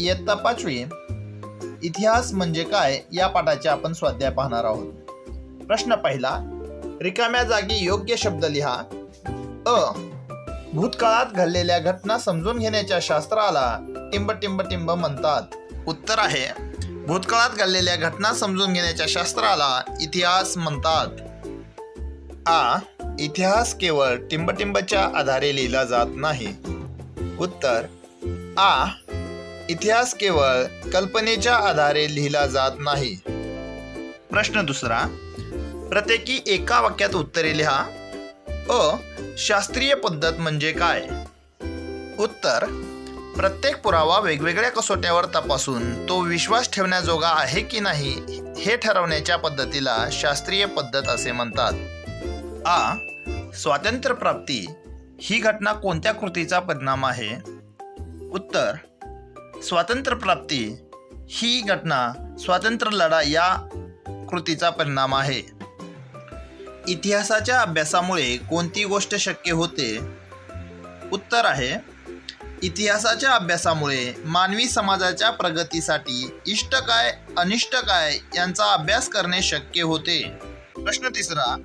इयत्ता पाचवी. इतिहास म्हणजे काय? या पाठाचे आपण स्वाध्याय पाहणार आहोत. प्रश्न पहिला रिकाम्या जागी योग्य शब्द लिहा. अ. भूतकाळात घडलेल्या घटना समजून घेण्याच्या शास्त्राला टिंब टिंब टिंब म्हणतात. उत्तर आहे भूतकाळात घडलेल्या घटना समजून घेण्याच्या शास्त्राला इतिहास म्हणतात. आ. इतिहास केवळ टिंबटिंबच्या आधारे लिहिला जात नाही. उत्तर आ. इतिहास केवळ कल्पनेच्या आधारे लिहिला जात नाही. प्रश्न दुसरा प्रत्येकी एका वाक्यात उत्तरे लिहा. अ शास्त्रीय पद्धत म्हणजे काय? उत्तर प्रत्येक पुरावा वेगवेगळ्या कसोट्यावर तपासून तो विश्वास ठेवण्याजोगा आहे की नाही हे ठरवण्याच्या पद्धतीला शास्त्रीय पद्धत असे म्हणतात. आ स्वातंत्र्यप्राप्ती ही घटना कोणत्या कृतीचा परिणाम आहे? उत्तर स्वातंत्र्यप्राप्ती ही घटना स्वातंत्र्य लढा या कृतीचा परिणाम आहे. इतिहासाच्या अभ्यासामुळे कोणती गोष्ट शक्य होते? उत्तर आहे इतिहासाच्या अभ्यासामुळे मानवी समाजाच्या प्रगतीसाठी इष्ट काय अनिष्ट काय यांचा अभ्यास करणे शक्य होते. प्रश्न तिसरा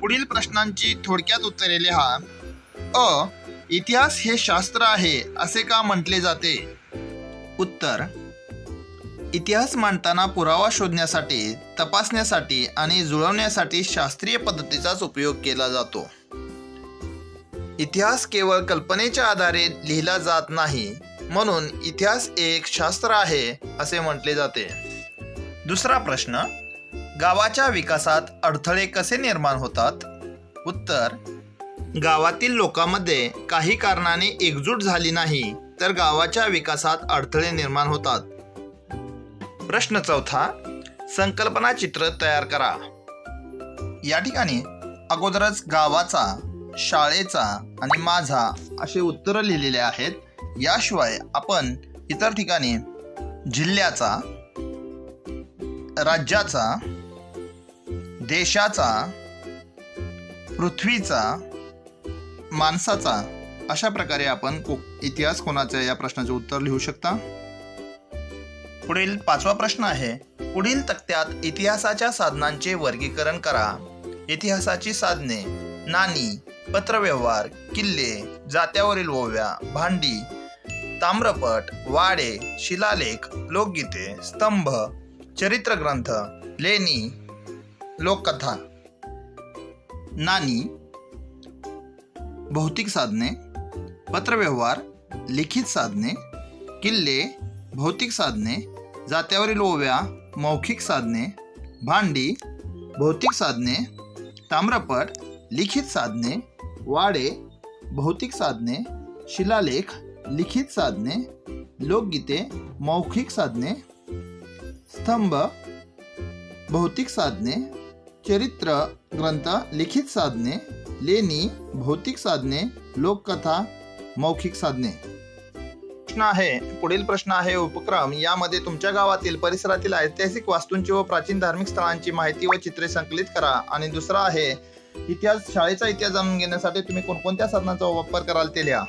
पुढील प्रश्नांची थोडक्यात उत्तरे लिहा. अ इतिहास हे शास्त्र आहे असे का म्हटले जाते? उत्तर. इतिहास मांडताना पुरावा शोधण्यासाठी तपासण्यासाठी आणि जुळवण्यासाठी शास्त्रीय पद्धतीचाच उपयोग केला जातो. इतिहास केवळ कल्पनेच्या आधारे लिहिला जात नाही म्हणून इतिहास एक शास्त्र आहे असे म्हटले जाते. दुसरा प्रश्न गावाच्या विकासात अडथळे कसे निर्माण होतात? उत्तर गावातील लोकांमध्ये काही कारणाने एकजूट झाली नाही तर गावाच्या विकासात अडथळे निर्माण होतात. प्रश्न चौथा संकल्पना चित्र तयार करा. या ठिकाणी अगोदरच गावाचा शाळेचा आणि माझा असे उत्तरं लिहिलेले आहेत. याशिवाय आपण इतर ठिकाणी जिल्ह्याचा राज्याचा देशाचा पृथ्वीचा माणसाचा अशा प्रकारे आपण को इतिहास कोणाचा या प्रश्नाचे उत्तर लिहू शकता? पुढील पाचवा प्रश्न आहे पुढील तक्त्यात इतिहासाच्या साधनांचे वर्गीकरण करा. इतिहासाची साधने नाणी पत्रव्यवहार किल्ले जात्यावरील ओव्या भांडी ताम्रपट वाडे शिलालेख लोकगीते स्तंभ चरित्रग्रंथ लेणी लोककथा नाणी भौतिक साधने पत्रव्यवहार लिखित साधने किल्ले भौतिक साधने जात्यावरील ओव्या मौखिक साधने भांडी भौतिक साधने ताम्रपट लिखित साधने वाडे भौतिक साधने शिलालेख लिखित साधने लोकगीते मौखिक साधने स्तंभ भौतिक साधने चरित्र ग्रंथ लिखित साधने लेणी भौतिक साधने लोककथा मौखिक साधने. प्रश्न आहे पुढील प्रश्न आहे उपक्रम. यामध्ये तुमच्या गावातील परिसरातील ऐतिहासिक वास्तूंची व प्राचीन धार्मिक स्थळांची माहिती व चित्रे संकलित करा. आणि दुसरा आहे इतिहास शाळेचा इतिहास जाणून घेण्यासाठी तुम्ही कोणकोणत्या साधनांचा वापर कराल ते लिहा.